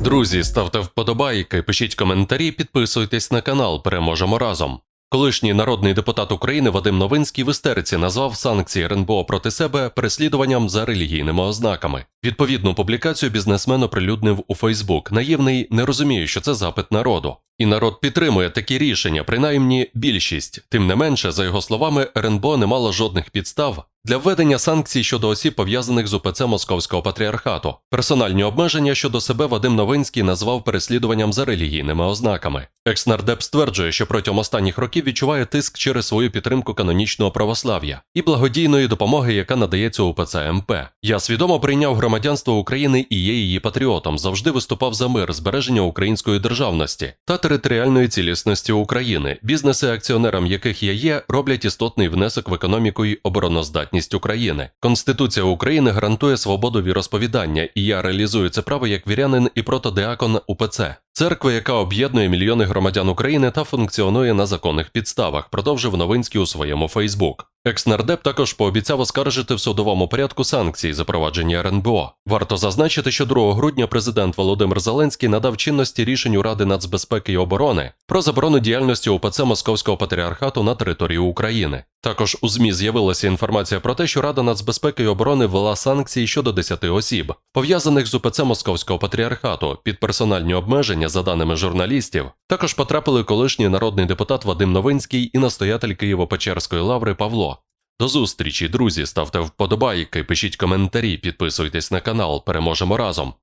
Друзі, ставте вподобайки, пишіть коментарі, підписуйтесь на канал. Переможемо разом. Колишній народний депутат України Вадим Новинський в істериці назвав санкції РНБО проти себе переслідуванням за релігійними ознаками. Відповідну публікацію бізнесмен оприлюднив у Фейсбук. Наївний не розуміє, що це запит народу. І народ підтримує такі рішення, принаймні більшість. Тим не менше, за його словами, РНБО не мало жодних підстав для введення санкцій щодо осіб, пов'язаних з УПЦ Московського патріархату. Персональні обмеження щодо себе Вадим Новинський назвав переслідуванням за релігійними ознаками. Екснардеп стверджує, що протягом останніх років відчуває тиск через свою підтримку канонічного православ'я і благодійної допомоги, яка надається УПЦ МП. Я свідомо прийняв громадянство України і є її патріотом. Завжди виступав за мир, збереження української державності та територіальної цілісності України. Бізнеси, акціонерам яких я є, роблять істотний внесок в економіку і обороноздатність України. Конституція України гарантує свободу віросповідання, і я реалізую це право як вірянин і протодеакон УПЦ. Церква, яка об'єднує мільйони громадян України та функціонує на законних підставах, продовжив Новинський у своєму Фейсбук. Екснардеп також пообіцяв оскаржити в судовому порядку санкції, запроваджені РНБО. Варто зазначити, що 2 грудня президент Володимир Зеленський надав чинності рішенню Ради нацбезпеки і оборони про заборону діяльності УПЦ Московського патріархату на території України. Також у ЗМІ з'явилася інформація про те, що Рада нацбезпеки і оборони ввела санкції щодо 10 осіб, пов'язаних з УПЦ Московського патріархату під персональні обмеження, за даними журналістів. Також потрапили колишній народний депутат Вадим Новинський і настоятель Києво-Печерської лаври Павло. До зустрічі, друзі, ставте вподобайки, пишіть коментарі, підписуйтесь на канал, переможемо разом.